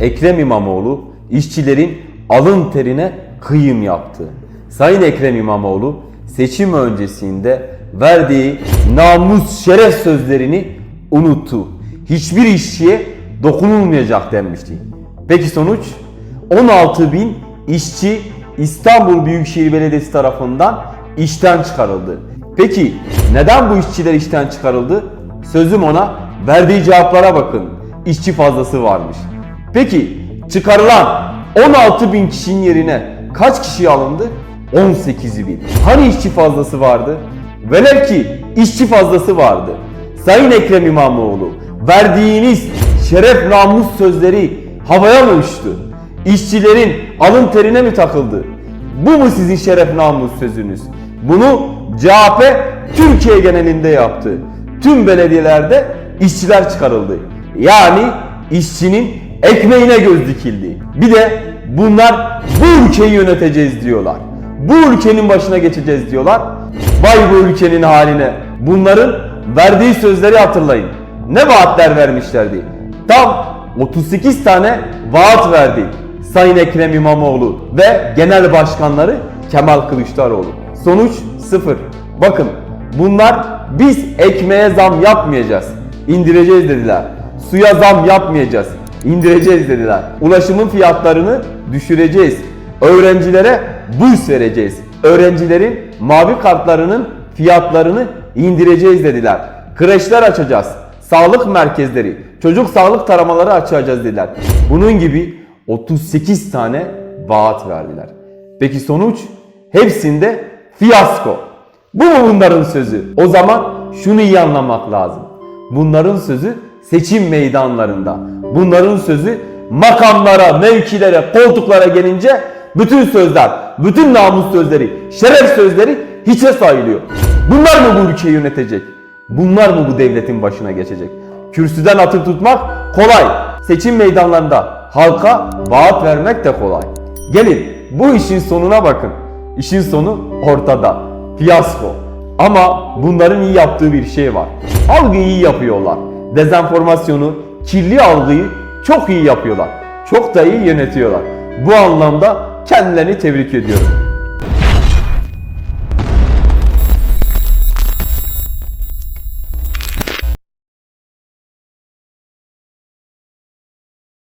Ekrem İmamoğlu işçilerin alın terine kıyım yaptı. Sayın Ekrem İmamoğlu seçim öncesinde verdiği namus şeref sözlerini unuttu. Hiçbir işçiye dokunulmayacak denmişti. Peki sonuç? 16 bin işçi İstanbul Büyükşehir Belediyesi tarafından işten çıkarıldı. Peki neden bu işçiler işten çıkarıldı? Sözüm ona verdiği cevaplara bakın. İşçi fazlası varmış. Peki çıkarılan 16 bin kişinin yerine kaç kişi alındı? 18 bin. Hani işçi fazlası vardı? Velev ki işçi fazlası vardı. Sayın Ekrem İmamoğlu verdiğiniz şeref namus sözleri havaya mı uçtu? İşçilerin alın terine mi takıldı? Bu mu sizin şeref namus sözünüz? Bunu CHP Türkiye genelinde yaptı. Tüm belediyelerde işçiler çıkarıldı. Yani işçinin ekmeğine göz dikildi. Bir de bunlar bu ülkeyi yöneteceğiz diyorlar. Bu ülkenin başına geçeceğiz diyorlar. Vay bu ülkenin haline. Bunların verdiği sözleri hatırlayın. Ne vaatler vermişlerdi? Tam 38 tane vaat verdi Sayın Ekrem İmamoğlu ve genel başkanları Kemal Kılıçdaroğlu. Sonuç sıfır. Bakın bunlar biz ekmeğe zam yapmayacağız. indireceğiz dediler. Suya zam yapmayacağız. İndireceğiz dediler. Ulaşımın fiyatlarını düşüreceğiz. Öğrencilere burs vereceğiz. Öğrencilerin mavi kartlarının fiyatlarını indireceğiz dediler. Kreşler açacağız. Sağlık merkezleri, çocuk sağlık taramaları açacağız dediler. Bunun gibi 38 tane vaat verdiler. Peki sonuç? Hepsinde fiyasko. Bu mu bunların sözü? O zaman şunu iyi anlamak lazım. Bunların sözü seçim meydanlarında. Bunların sözü makamlara, mevkilere, koltuklara gelince bütün sözler, bütün namus sözleri, şeref sözleri hiçe sayılıyor. Bunlar mı bu ülkeyi yönetecek? Bunlar mı bu devletin başına geçecek? Kürsüden atıp tutmak kolay. Seçim meydanlarında halka vaat vermek de kolay. Gelin bu işin sonuna bakın. İşin sonu ortada. Fiyasko. Ama bunların iyi yaptığı bir şey var. Algıyı iyi yapıyorlar. Dezenformasyonu, kirli algıyı çok iyi yapıyorlar. Çok da iyi yönetiyorlar. Bu anlamda kendilerini tebrik ediyorum.